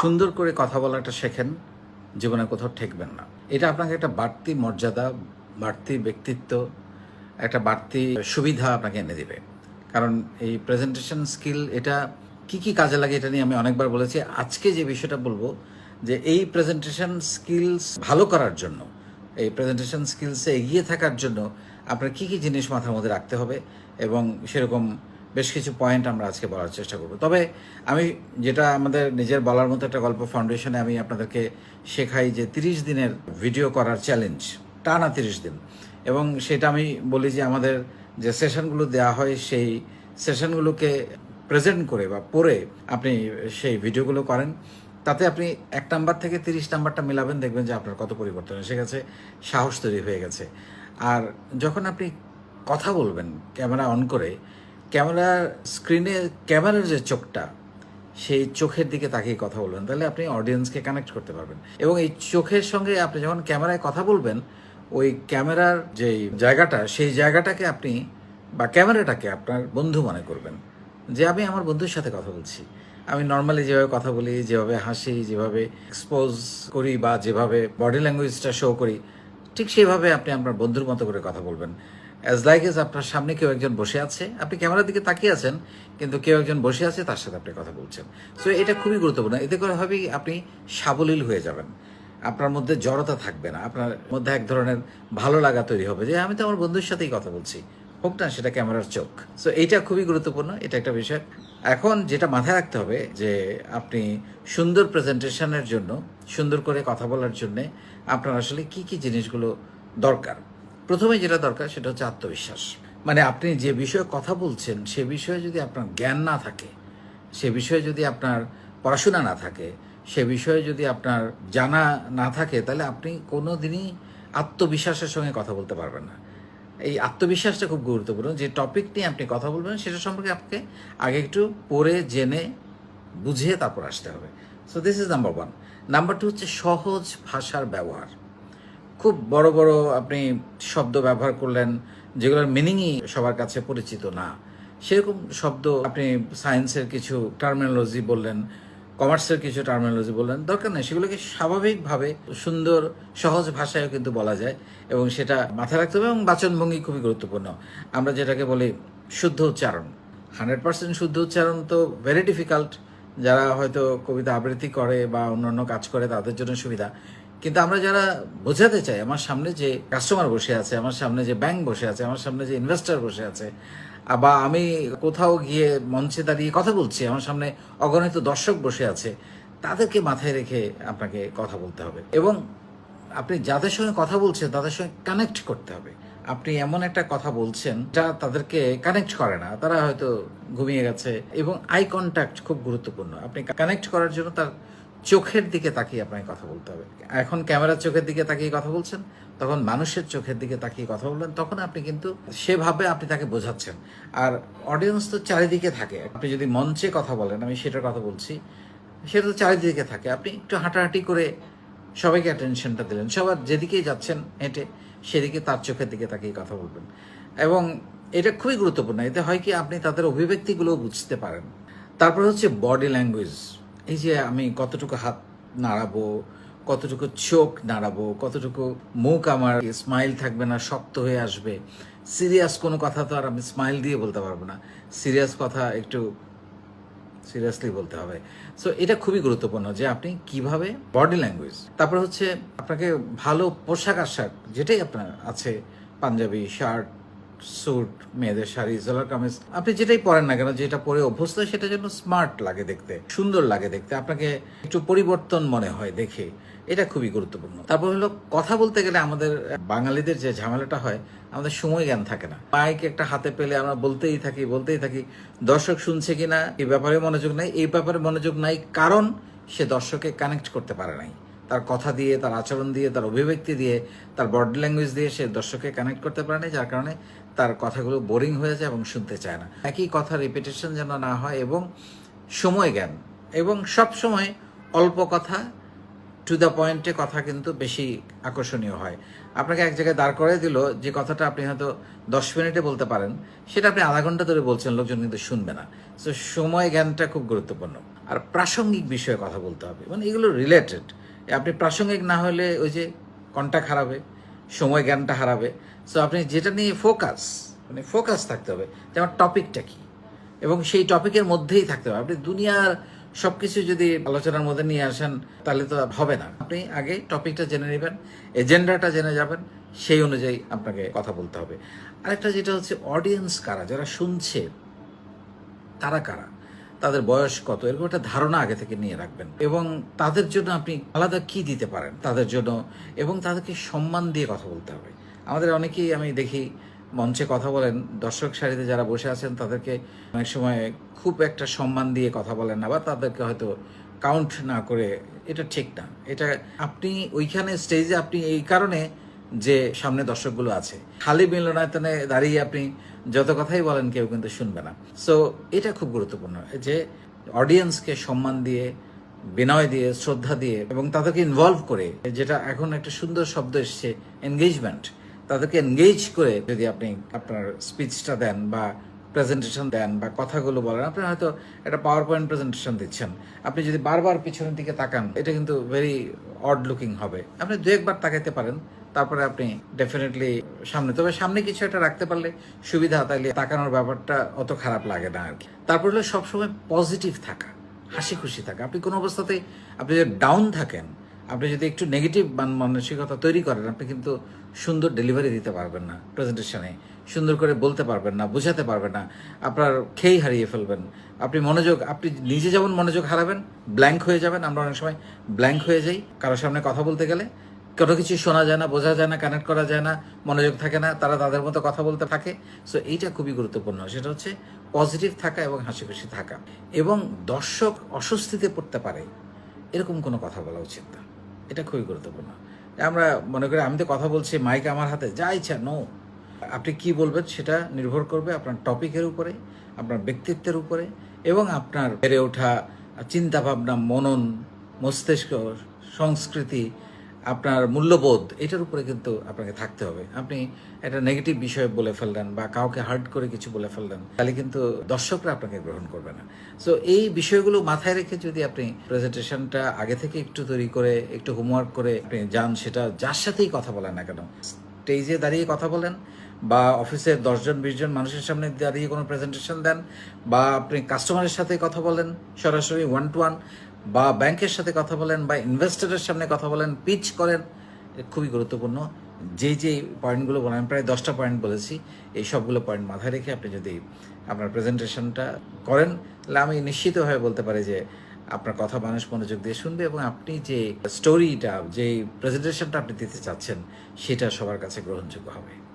সুন্দর করে কথা বলাটা শেখেন, জীবনে কোথাও ঠেকবেন না। এটা আপনাকে একটা বাড়তি মর্যাদা, বাড়তি ব্যক্তিত্ব, একটা বাড়তি সুবিধা আপনাকে এনে দিবে। কারণ এই প্রেজেন্টেশন স্কিল এটা কি কি কাজে লাগে এটা নিয়ে আমি অনেকবার বলেছি। আজকে যে বিষয়টা বলব, যে এই প্রেজেন্টেশন স্কিলস ভালো করার জন্য, এই প্রেজেন্টেশন স্কিলসে এগিয়ে থাকার জন্য আপনার কি কি জিনিস মাথার মধ্যে রাখতে হবে এবং সেরকম বেশ কিছু পয়েন্ট আমরা আজকে বলার চেষ্টা করব। তবে আমি যেটা আমাদের নিজের বলার মতো একটা গল্প ফাউন্ডেশনে আমি আপনাদেরকে শেখাই যে তিরিশ দিনের ভিডিও করার চ্যালেঞ্জ টানা তিরিশ দিন। এবং সেটা আমি বলি যে আমাদের যে সেশনগুলো দেওয়া হয়, সেই সেশনগুলোকে প্রেজেন্ট করে বা পড়ে আপনি সেই ভিডিওগুলো করেন। তাতে আপনি এক নাম্বার থেকে তিরিশ নাম্বারটা মেলাবেন, দেখবেন যে আপনার কত পরিবর্তন এসে গেছে, সাহস তৈরি হয়ে গেছে। আর যখন আপনি কথা বলবেন ক্যামেরা অন করে ক্যামেরার স্ক্রিনে ক্যামেরার যে চোখটা, সেই চোখের দিকে তাকিয়ে কথা বলবেন। তাহলে আপনি অডিয়েন্সকে কানেক্ট করতে পারবেন। এবং এই চোখের সঙ্গে আপনি যখন ক্যামেরায় কথা বলবেন, ওই ক্যামেরার যে জায়গাটা, সেই জায়গাটাকে আপনি বা ক্যামেরাটাকে আপনার বন্ধু মনে করবেন। যে আমি আমার বন্ধুর সাথে কথা বলছি। আমি নর্মালি যেভাবে কথা বলি, যেভাবে হাসি, যেভাবে এক্সপোজ করি বা যেভাবে বডি ল্যাঙ্গুয়েজটা শো করি, ঠিক সেভাবে আপনি আপনার বন্ধুর মতো করে কথা বলবেন। অ্যাজ লাইক এজ আপনার সামনে কেউ একজন বসে আছে, আপনি ক্যামেরার দিকে তাকিয়ে আছেন, কিন্তু কেউ একজন বসে আছে, তার সাথে আপনি কথা বলছেন। সো এটা খুবই গুরুত্বপূর্ণ। এতে করে হবে আপনি সাবলীল হয়ে যাবেন। আপনার মধ্যে জড়তা থাকবে না। আপনার মধ্যে এক ধরনের ভালো লাগা তৈরি হবে যে, আমি তো আমার বন্ধুর সাথেই কথা বলছি। হোক না, সেটা ক্যামেরার চোখ। সো এইটা খুবই গুরুত্বপূর্ণ। এটা একটা বিষয়। এখন যেটা মাথায় রাখতে হবে যে, আপনি সুন্দর প্রেজেন্টেশনের জন্য, সুন্দর করে কথা বলার জন্যে আপনার আসলে কি কি জিনিসগুলো দরকার। প্রথমে যেটা দরকার সেটা হচ্ছে আত্মবিশ্বাস। মানে আপনি যে বিষয়ে কথা বলছেন, সে বিষয়ে যদি আপনার জ্ঞান না থাকে, সে বিষয়ে যদি আপনার পড়াশোনা না থাকে, সে বিষয়ে যদি আপনার জানা না থাকে, তাহলে আপনি কোনো দিনই আত্মবিশ্বাসের সঙ্গে কথা বলতে পারবেন না। এই আত্মবিশ্বাসটা খুব গুরুত্বপূর্ণ। যে টপিক নিয়ে আপনি কথা বলবেন, সেটা সম্পর্কে আপনাকে আগে একটু পড়ে, জেনে বুঝে তারপর আসতে হবে। So this is number one number two হচ্ছে সহজ ভাষার ব্যবহার। খুব বড় বড় আপনি শব্দ ব্যবহার করলেন, যেগুলোর মিনিংই সবার কাছে পরিচিত না। সেরকম শব্দ আপনি সায়েন্সের কিছু টার্মিনোলজি বললেন কমার্সের কিছু টার্মিনোলজি বললেন, দরকার নেই, সেগুলোকে স্বাভাবিকভাবে সুন্দর, সহজ ভাষায়ও কিন্তু বলা যায় এবং সেটা মাথায় রাখতে হবে এবং বাচনভঙ্গি খুবই গুরুত্বপূর্ণ। আমরা যেটাকে বলি শুদ্ধ উচ্চারণ। হান্ড্রেড পার্সেন্ট শুদ্ধ উচ্চারণ তো ভেরি ডিফিকাল্ট যারা হয়তো কবিতা আবৃত্তি করে বা অন্যান্য কাজ করে, তাদের জন্য সুবিধা। কিন্তু আমরা যারা বোঝাতে চাই, আমার সামনে যে কাস্টমার বসে আছে, আমার সামনে যে ব্যাংক বসে আছে, আমার সামনে যে ইনভেস্টার বসে আছে, বা আমি কোথাও গিয়ে মঞ্চে দাঁড়িয়ে কথা বলছি, আমার সামনে অগণিত দর্শক বসে আছে, তাদেরকে মাথায় রেখে আপনাকে কথা বলতে হবে। এবং আপনি যাদের সঙ্গে কথা বলছেন, তাদের সঙ্গে কানেক্ট করতে হবে। আপনি এমন একটা কথা বলছেন, যা তাদেরকে কানেক্ট করে না। তারা হয়তো ঘুমিয়ে গেছে এবং আই কন্ট্যাক্ট খুব গুরুত্বপূর্ণ। আপনি কানেক্ট করার জন্য তার চোখের দিকে তাকিয়ে আপনাকে কথা বলতে হবে। এখন ক্যামেরার চোখের দিকে তাকিয়ে কথা বলছেন, তখন মানুষের চোখের দিকে তাকিয়ে কথা বলবেন তখন আপনি কিন্তু সেভাবে আপনি তাকে বোঝাচ্ছেন। আর অডিয়েন্স তো চারিদিকে থাকে। আপনি যদি মঞ্চে কথা বলেন, আমি সেটার কথা বলছি সেটা তো চারিদিকে থাকে। আপনি একটু হাঁটাহাঁটি করে সবাইকে অ্যাটেনশনটা দিলেন। সবার যেদিকেই যাচ্ছেন, হেঁটে সেদিকে তার চোখের দিকে তাকিয়ে কথা বলবেন। এবং এটা খুবই গুরুত্বপূর্ণ। এতে হয় কি, আপনি তাদের অভিব্যক্তিগুলো বুঝতে পারেন। তারপর হচ্ছে বডি ল্যাঙ্গুয়েজ এই যে আমি কতটুকু হাত নাড়াবো, কতটুকু চোখ নাড়াবো, কতটুকু মুখ আমার স্মাইল থাকবে না, শক্ত হয়ে আসবে। সিরিয়াস কোনো কথা তো আর আমি স্মাইল দিয়ে বলতে পারব না। সিরিয়াস কথা একটু সিরিয়াসলি বলতে হবে। সো এটা খুবই গুরুত্বপূর্ণ যে আপনি কীভাবে বডি ল্যাঙ্গুয়েজ তারপর হচ্ছে আপনাকে ভালো পোশাক আশাক, যেটাই আপনার আছে, পাঞ্জাবি শার্ট স্যুট মেয়েদের শাড়ি, জলার কামিজ। আপনি যেটাই পরেন না কেন, যেটা পরে অভ্যস্ত সেটা যেন স্মার্ট লাগে দেখতে, সুন্দর লাগে দেখতে, আপনাকে একটু পরিবর্তন মনে হয় দেখে, এটা খুবই গুরুত্বপূর্ণ। তারপর হলো, কথা বলতে গেলে আমাদের, বাঙালিদের যে ঝামেলাটা হয়, আমাদের সময় জ্ঞান থাকে না। মাইক একটা হাতে পেলে আমরা বলতেই থাকি বলতেই থাকি, দর্শক শুনছে কিনা এই ব্যাপারে মনোযোগ নাই, এই ব্যাপারে মনোযোগ নাই, কারণ সে দর্শকে কানেক্ট করতে পারে নাই। তার কথা দিয়ে, তার আচরণ দিয়ে, তার অভিব্যক্তি দিয়ে, তার বডি ল্যাঙ্গুয়েজ দিয়ে সে দর্শককে কানেক্ট করতে পারে না যার কারণে তার কথাগুলো বোরিং হয়ে যায় এবং শুনতে চায় না। একই কথা রিপিটেশন যেন না হয় এবং সময় জ্ঞান। এবং সব সময় অল্প কথা টু দ্য পয়েন্টে কথা কিন্তু বেশি আকর্ষণীয় হয়। আপনাকে এক জায়গায় দাঁড় করে দিল যে কথাটা আপনি হয়তো দশ মিনিটে বলতে পারেন, সেটা আপনি আধা ঘণ্টা ধরে বলছেন, লোকজন কিন্তু শুনবে না। তো সময় জ্ঞানটা খুব গুরুত্বপূর্ণ। আর প্রাসঙ্গিক বিষয়ে কথা বলতে হবে। মানে এগুলো রিলেটেড আপনি প্রাসঙ্গিক না হলে ওই যে কন্টাক্ট হারাবে, সময় জ্ঞানটা হারাবে। সো আপনি যেটা নিয়ে ফোকাস মানে ফোকাস থাকতে হবে যেমন টপিকটা কি? এবং সেই টপিকের মধ্যেই থাকতে হবে। আপনি দুনিয়ার সব কিছু যদি আলোচনার মধ্যে নিয়ে আসেন, তাহলে তো হবে না। আপনি আগে টপিকটা জেনে নেবেন, এজেন্ডাটা জেনে যাবেন, সেই অনুযায়ী আপনাকে কথা বলতে হবে। আরেকটা যেটা হচ্ছে অডিয়েন্স কারা? যারা শুনছে, তারা কারা? তাদের বয়স কত? এরকম একটা ধারণা আগে থেকে নিয়ে রাখবেন। এবং তাদের জন্য আপনি আলাদা কি দিতে পারেন তাদের জন্য? এবং তাদেরকে সম্মান দিয়ে কথা বলতে হবে। আমাদের অনেকেই আমি দেখি মঞ্চে কথা বলেন, দর্শক সারিতে যারা বসে আছেন, তাদেরকে অনেক সময় খুব একটা সম্মান দিয়ে কথা বলেন না বা তাদেরকে হয়তো কাউন্ট না করে, এটা ঠিক না। এটা আপনি ওইখানে স্টেজে আপনি এই কারণে যে সামনে দর্শকগুলো আছে, খালি মিলনায়তনে দাঁড়িয়ে আপনি যত কথাই বলেন, কেউ কিন্তু শুনবে না। সো এটা খুব গুরুত্বপূর্ণ যে অডিয়েন্সকে সম্মান দিয়ে, বিনয় দিয়ে, শ্রদ্ধা দিয়ে এবং তাদেরকে ইনভলভ করে, যেটা এখন একটা সুন্দর শব্দ এসছে এনগেজমেন্ট তাদেরকে এনগেজ করে যদি আপনি আপনার স্পিচটা দেন বা প্রেজেন্টেশন দেন বা কথাগুলো বলেন, আপনি হয়তো একটা পাওয়ার পয়েন্ট প্রেজেন্টেশন দিচ্ছেন। আপনি যদি বারবার পিছনের দিকে তাকান, এটা কিন্তু ভেরি অড লুকিং হবে। আপনি দু একবার তাকাইতে পারেন তারপরে আপনি ডেফিনেটলি সামনে। তবে সামনে কিছু একটা রাখতে পারলে সুবিধা, তাইলে তাকানোর ব্যাপারটা অত খারাপ লাগে না আর কি তারপর হলো সবসময় পজিটিভ থাকা, হাসি খুশি থাকা। আপনি কোনো অবস্থাতেই, আপনি যদি ডাউন থাকেন, আপনি যদি একটু নেগেটিভ মানসিকতা তৈরি করেন, আপনি কিন্তু সুন্দর ডেলিভারি দিতে পারবেন না প্রেজেন্টেশনে সুন্দর করে বলতে পারবেন না, বোঝাতে পারবেন না। আপনার খেই হারিয়ে ফেলবেন। আপনি মনোযোগ, আপনি নিজে যেমন মনোযোগ হারাবেন ব্ল্যাঙ্ক হয়ে যাবেন। আমরা অনেক সময় ব্ল্যাঙ্ক হয়ে যাই। কারোর সামনে কথা বলতে গেলে কোনো কিছু শোনা যায় না, বোঝা যায় না কানেক্ট করা যায় না, মনোযোগ থাকে না, তারা তাদের মতো কথা বলতে থাকে। সো এইটা খুবই গুরুত্বপূর্ণ। সেটা হচ্ছে পজিটিভ থাকা এবং হাসি খুশি থাকা। এবং দর্শক অস্বস্তিতে পড়তে পারে, এরকম কোনো কথা বলা উচিত না। এটা খুবই গুরুত্বপূর্ণ। আমরা মনে করি, আমি তো কথা বলছি মাইক আমার হাতে, যা ইচ্ছা নো আপনি কি বলবেন সেটা নির্ভর করবে আপনার টপিকের উপরে, আপনার ব্যক্তিত্বের উপরে, এবং আপনার বেড়ে ওঠা চিন্তাভাবনা, মনন, মস্তিষ্ক, সংস্কৃতি আপনার মূল্যবোধ, এটার উপরে কিন্তু আপনাকে থাকতে হবে। আপনি একটা নেগেটিভ বিষয় বলে ফেললেন বা কাউকে হার্ট করে কিছু বলে ফেললেন, তাহলে কিন্তু দর্শকরা আপনাকে গ্রহণ করবে না। সো এই বিষয়গুলো মাথায় রেখে যদি আপনি প্রেজেন্টেশনটা আগে থেকে একটু তৈরি করে, একটু হোমওয়ার্ক করে আপনি যান, সেটা যার সাথেই কথা বলেন না কেন। স্টেজে দাঁড়িয়ে কথা বলেন বা অফিসের দশজন বিশ জন মানুষের সামনে দাঁড়িয়ে কোনো প্রেজেন্টেশন দেন বা আপনি কাস্টমারের সাথে কথা বলেন সরাসরি ওয়ান টু ওয়ান বা ব্যাংকের সাথে কথা বলেন বা ইনভেস্টরের সামনে কথা বলেন পিচ করেন খুবই গুরুত্বপূর্ণ। যে যে পয়েন্টগুলো বলেন প্রায় দশটা পয়েন্ট বলেছি, এই সবগুলো পয়েন্ট মাথায় রেখে আপনি যদি আপনার প্রেজেন্টেশনটা করেন, তাহলে আমি নিশ্চিতভাবে বলতে পারি যে আপনার কথা মানুষ মনোযোগ দিয়ে শুনবে এবং আপনি যে স্টোরিটা যে প্রেজেন্টেশনটা আপনি দিতে চাচ্ছেন, সেটা সবার কাছে গ্রহণযোগ্য হবে।